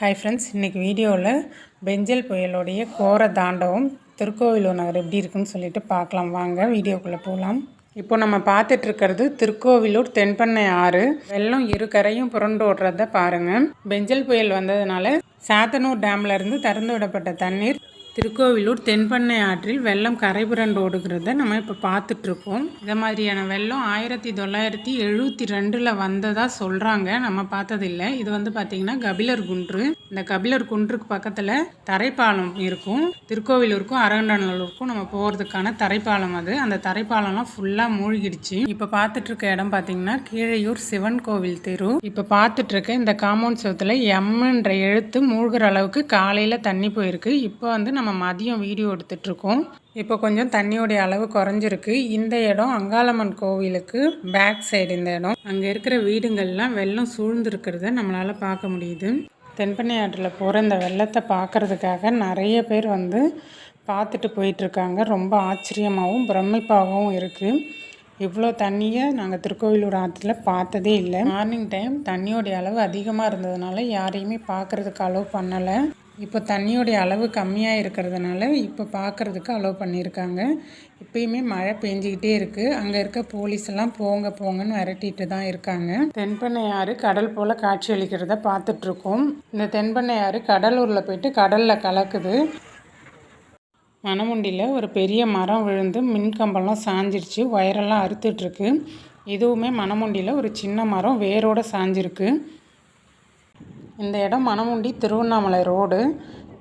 Hi friends இன்றைக்கி வீடியோவில் பெஞ்சல் புயலுடைய கோர தாண்டவம் திருக்கோவிலூர் நகர் எப்படி இருக்குன்னு சொல்லிட்டு பார்க்கலாம். வாங்க வீடியோக்குள்ளே போகலாம் இப்போ நம்ம பார்த்துட்ருக்கிறது திருக்கோவிலூர் தென்பண்ணை ஆறு. வெள்ளம் இரு கரையும் புரண்டு ஓடுறத பாருங்கள் பெஞ்சல் புயல் வந்ததுனால சாத்தனூர் டேம்லேருந்து திறந்து விடப்பட்ட தண்ணீர் திருக்கோவிலூர் தென்பண்ணை ஆற்றில் வெள்ளம் கரை புரண்டு ஓடுகிறத நம்ம இப்போ பார்த்துட்ருக்கோம். இதை மாதிரியான வெள்ளம் ஆயிரத்தி தொள்ளாயிரத்தி எழுபத்தி ரெண்டில் வந்ததாக சொல்கிறாங்க நம்ம பார்த்ததில்லை. இது வந்து பார்த்திங்கன்னா கபிலர் குன்று. இந்த கபிலர் குன்றுக்கு பக்கத்தில் தரைப்பாலம் இருக்கும். திருக்கோவிலூருக்கும் அரங்கநல்லூருக்கும் நம்ம போகிறதுக்கான தரைப்பாலம் அது. அந்த தரைப்பாலம்லாம் ஃபுல்லாக மூழ்கிடுச்சு. இப்போ பார்த்துட்ருக்க இடம் பார்த்தீங்கன்னா கீழையூர் சிவன் கோவில் தெரு. இப்போ பார்த்துட்ருக்க இந்த காம்பவுண்ட் சவுத்தில் எம்ன்ற எழுத்து மூழ்கிற அளவுக்கு காலையில் தண்ணி போயிருக்கு. இப்போ வந்து நம்ம மதியம் வீடியோ எடுத்துட்ருக்கோம். இப்போ கொஞ்சம் தண்ணியோடைய அளவு குறைஞ்சிருக்கு. இந்த இடம் அங்காளம்மன் கோவிலுக்கு பேக் சைடு இந்த இடம். அங்கே இருக்கிற வீடுங்கள்லாம் வெள்ளம் சூழ்ந்துருக்கிறத நம்மளால் பார்க்க முடியுது. தென்பண்ணை ஆற்றில் போகிற இந்த வெள்ளத்தை பார்க்குறதுக்காக நிறைய பேர் வந்து பார்த்துட்டு போயிட்டுருக்காங்க ரொம்ப ஆச்சரியமாகவும் பிரமிப்பாகவும் இருக்குது இவ்வளோ தண்ணியை நாங்கள் திருக்கோவிலூர் ஆற்றுல பார்த்ததே இல்லை. மார்னிங் டைம் தண்ணியோடைய அளவு அதிகமாக இருந்ததுனால யாரையுமே பார்க்குறதுக்கு அலோவ் பண்ணலை. இப்போ தண்ணியோடைய அளவு கம்மியாக இருக்கிறதுனால இப்போ பார்க்குறதுக்கு அலோவ் பண்ணியிருக்காங்க. இப்பயுமே மழை பெஞ்சிக்கிட்டே இருக்குது அங்கே இருக்க போலீஸ் எல்லாம் போங்க போங்கன்னு விரட்டிட்டு தான் இருக்காங்க. தென்பண்ணை ஆறு கடல் போல் காட்சி அளிக்கிறத பார்த்துட்ருக்கோம். இந்த தென்பண்ணை ஆறு கடலூரில் போயிட்டு கடலில் கலக்குது. மணமுண்டியில் ஒரு பெரிய மரம் விழுந்து மின்கம்பெல்லாம் சாஞ்சிருச்சு. ஒயரெல்லாம் அறுத்துட்ருக்கு. இதுவுமே மணமுண்டியில் ஒரு சின்ன மரம் வேரோடு சாஞ்சிருக்கு. இந்த இடம் மணமுண்டி திருவண்ணாமலை ரோடு.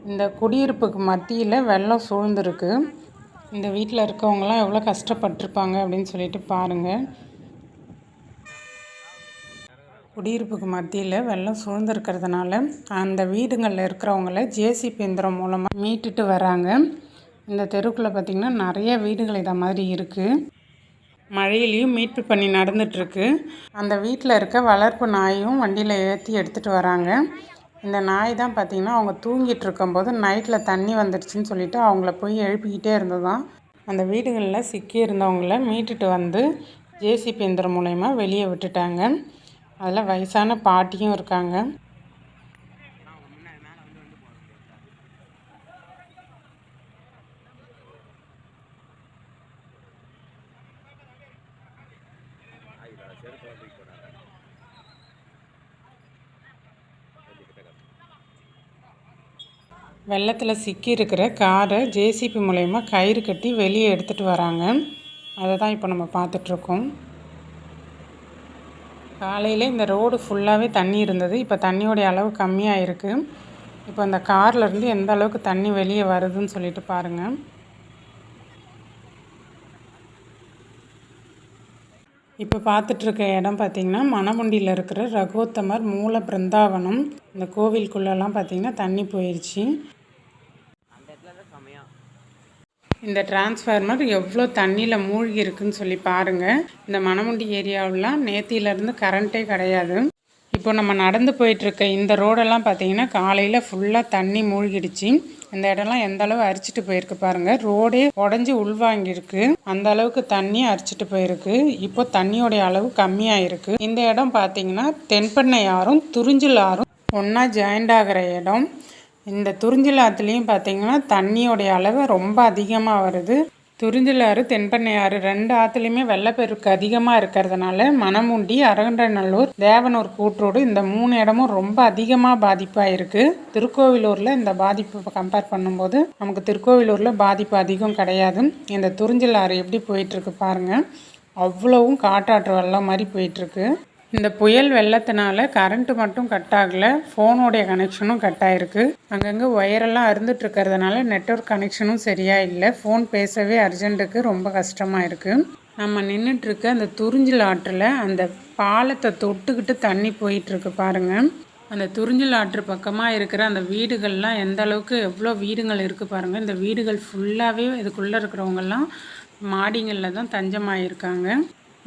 இந்த குடியிருப்புக்கு மத்தியில் வெள்ளம் சூழ்ந்துருக்கு. இந்த வீட்டில் இருக்கவங்களாம் எவ்வளோ கஷ்டப்பட்டிருப்பாங்க அப்படின்னு சொல்லிட்டு பாருங்கள் குடியிருப்புக்கு மத்தியில் வெள்ளம் சூழ்ந்துருக்கிறதுனால அந்த வீடுங்களில் இருக்கிறவங்கள ஜேசிபி எந்திரம் மூலமாக மீட்டுட்டு வராங்க. இந்த தெருக்குள்ளே பார்த்திங்கன்னா நிறைய வீடுகள் இதை மாதிரி இருக்குது மழையிலையும் மீட்பு பண்ணி நடந்துகிட்ருக்கு அந்த வீட்டில் இருக்க வளர்ப்பு நாயும் வண்டியில் ஏற்றி எடுத்துகிட்டு வராங்க. இந்த நாய் தான் பார்த்திங்கன்னா அவங்க தூங்கிட்டு இருக்கும்போது நைட்டில் தண்ணி வந்துடுச்சுன்னு சொல்லிட்டு அவங்கள போய் எழுப்பிக்கிட்டே இருந்ததான் அந்த வீடுகளில் சிக்கி இருந்தவங்கள மீட்டுட்டு வந்து ஜேசிபி எந்திரம் மூலயமா வெளியே விட்டுட்டாங்க. அதில் வயசான பாட்டியும் இருக்காங்க. வெள்ளத்தில் சிக்கி இருக்கிற காரை ஜேசிபி மூலயமா கயிறு கட்டி வெளியே எடுத்துகிட்டு வராங்க. அதை தான் இப்போ நம்ம பார்த்துட்ருக்கோம். காலையில் இந்த ரோடு ஃபுல்லாகவே தண்ணி இருந்தது. இப்போ தண்ணியோடைய அளவு கம்மியாக இருக்குது இப்போ அந்த கார்லேருந்து எந்த அளவுக்கு தண்ணி வெளியே வருதுன்னு சொல்லிட்டு பாருங்கள் இப்போ பார்த்துட்ருக்க இடம் பார்த்திங்கன்னா மணமுண்டியில் இருக்கிற ரகோத்தமர் மூல பிருந்தாவனம். இந்த கோவிலுக்குள்ளெல்லாம் பார்த்திங்கன்னா தண்ணி போயிடுச்சு இந்த டிரான்ஸ்ஃபார்மர் எவ்வளோ தண்ணியில் மூழ்கி இருக்குன்னு சொல்லி பாருங்கள் இந்த மணமுண்டி ஏரியாவிலாம் நேத்தியிலேருந்து கரண்ட்டே கிடையாது. இப்போ நம்ம நடந்து போயிட்டுருக்க இந்த ரோடெல்லாம் பார்த்தீங்கன்னா காலையில் ஃபுல்லாக தண்ணி மூழ்கிடுச்சு. இந்த இடம்லாம் எந்த அளவு அரிச்சிட்டு போயிருக்கு பாருங்க. ரோடே உடஞ்சி உள்வாங்கியிருக்கு. அந்த அளவுக்கு தண்ணி அரிச்சிட்டு போயிருக்கு. இப்போ தண்ணியோடைய அளவு கம்மியாயிருக்கு. இந்த இடம் பார்த்தீங்கன்னா தென்பண்ணை ஆறும் துறிஞ்சில் ஆறும் ஒன்றா ஜாயிண்ட் ஆகிற இடம். இந்த துறிஞ்சில் ஆற்றுலேயும் பார்த்தீங்கன்னா தண்ணியோடைய அளவு ரொம்ப அதிகமாக வருது. துரிந்திலாறு தென்பண்ணையாறு ரெண்டு ஆற்றுலையுமே வெள்ளப்பெருக்கு அதிகமாக இருக்கிறதுனால மணமுண்டி அரகண்டநல்லூர் தேவனூர் கூற்றோடு இந்த மூணு இடமும் ரொம்ப அதிகமாக பாதிப்பாக இருக்குது திருக்கோவிலூரில் இந்த பாதிப்பு கம்பேர் பண்ணும்போது நமக்கு திருக்கோவிலூரில் பாதிப்பு அதிகம் கிடையாது. இந்த துறிஞ்சிலாறு எப்படி போயிட்டுருக்கு பாருங்கள் அவ்வளவும் காட்டாற்று வெள்ளம் மாதிரி போயிட்டுருக்கு இந்த புயல் வெள்ளத்தினால கரண்ட்டு மட்டும் கட் ஆகலை ஃபோனுடைய கனெக்ஷனும் கட் ஆகிருக்கு அங்கங்கே ஒயரெல்லாம் அருந்துட்டுருக்கிறதுனால நெட்ஒர்க் கனெக்ஷனும் சரியாக இல்லை. ஃபோன் பேசவே அர்ஜென்ட்டுக்கு ரொம்ப கஷ்டமாக இருக்குது நம்ம நின்றுட்டுருக்க அந்த துறிஞ்சல் ஆற்றில் அந்த பாலத்தை தொட்டுக்கிட்டு தண்ணி போயிட்டுருக்கு பாருங்கள் அந்த துறிஞ்சல் ஆற்று பக்கமாக இருக்கிற அந்த வீடுகள்லாம் எந்த அளவுக்கு எவ்வளோ வீடுகள் இருக்குது பாருங்கள் இந்த வீடுகள் ஃபுல்லாகவே இதுக்குள்ளே இருக்கிறவங்கெல்லாம் மாடிங்களில் தான் தஞ்சமாயிருக்காங்க.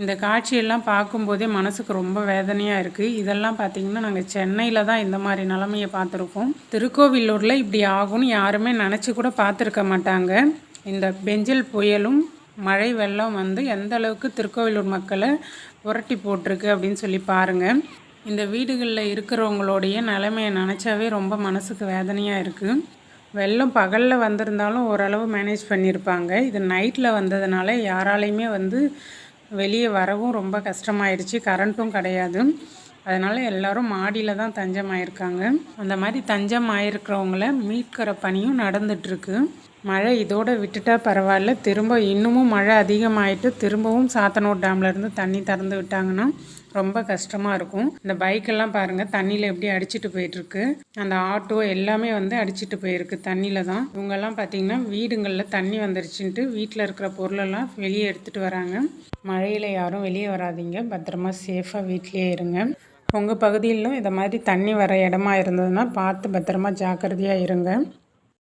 இந்த காட்சியெல்லாம் பார்க்கும்போதே மனசுக்கு ரொம்ப வேதனையாக இருக்குது இதெல்லாம் பார்த்திங்கன்னா நாங்கள் சென்னையில் தான் இந்த மாதிரி நிலமையை பார்த்துருக்கோம். திருக்கோவிலூரில் இப்படி ஆகும்னு யாருமே நினச்சி கூட பார்த்துருக்க மாட்டாங்க. இந்த பெஞ்சில் புயலும் மழை வெள்ளம் வந்து எந்த அளவுக்கு திருக்கோவிலூர் மக்களை புரட்டி போட்டிருக்கு அப்படின்னு சொல்லி பாருங்கள் இந்த வீடுகளில் இருக்கிறவங்களுடைய நிலைமையை நினச்சாவே ரொம்ப மனசுக்கு வேதனையாக இருக்குது வெள்ளம் பகலில் வந்திருந்தாலும் ஓரளவு மேனேஜ் பண்ணியிருப்பாங்க இது நைட்டில் வந்ததுனால யாராலையுமே வந்து வெளியே வரவும் ரொம்ப கஷ்டமாயிடுச்சு கரண்ட்டும் கிடையாது. அதனால் எல்லோரும் மாடியில் தான் தஞ்சம் ஆயிருக்காங்க அந்த மாதிரி தஞ்சம் ஆயிருக்கிறவங்கள மீட்கிற பணியும் நடந்துட்டுருக்கு. மழை இதோடு விட்டுட்டா பரவாயில்ல. திரும்ப இன்னமும் மழை அதிகமாயிட்டு திரும்பவும் சாத்தனூர் டேம்லேருந்து தண்ணி திறந்து விட்டாங்கன்னா ரொம்ப கஷ்டமாக இருக்கும். இந்த பைக்கெல்லாம் பாருங்கள் தண்ணியில் எப்படி அடிச்சிட்டு போயிட்டுருக்கு. அந்த ஆட்டோ எல்லாமே வந்து அடிச்சிட்டு போயிருக்கு தண்ணியில் தான். இவங்கெல்லாம் பார்த்தீங்கன்னா வீடுங்களில் தண்ணி வந்துருச்சுன்ட்டு வீட்டில் இருக்கிற பொருளெல்லாம் வெளியே எடுத்துகிட்டு வராங்க. மழையில் யாரும் வெளியே வராதிங்க. பத்திரமா சேஃபாக வீட்லேயே இருங்க. உங்கள் பகுதியிலும் இதை மாதிரி தண்ணி வர இடமா இருந்ததுன்னா பார்த்து பத்திரமா ஜாக்கிரதையாக இருங்க.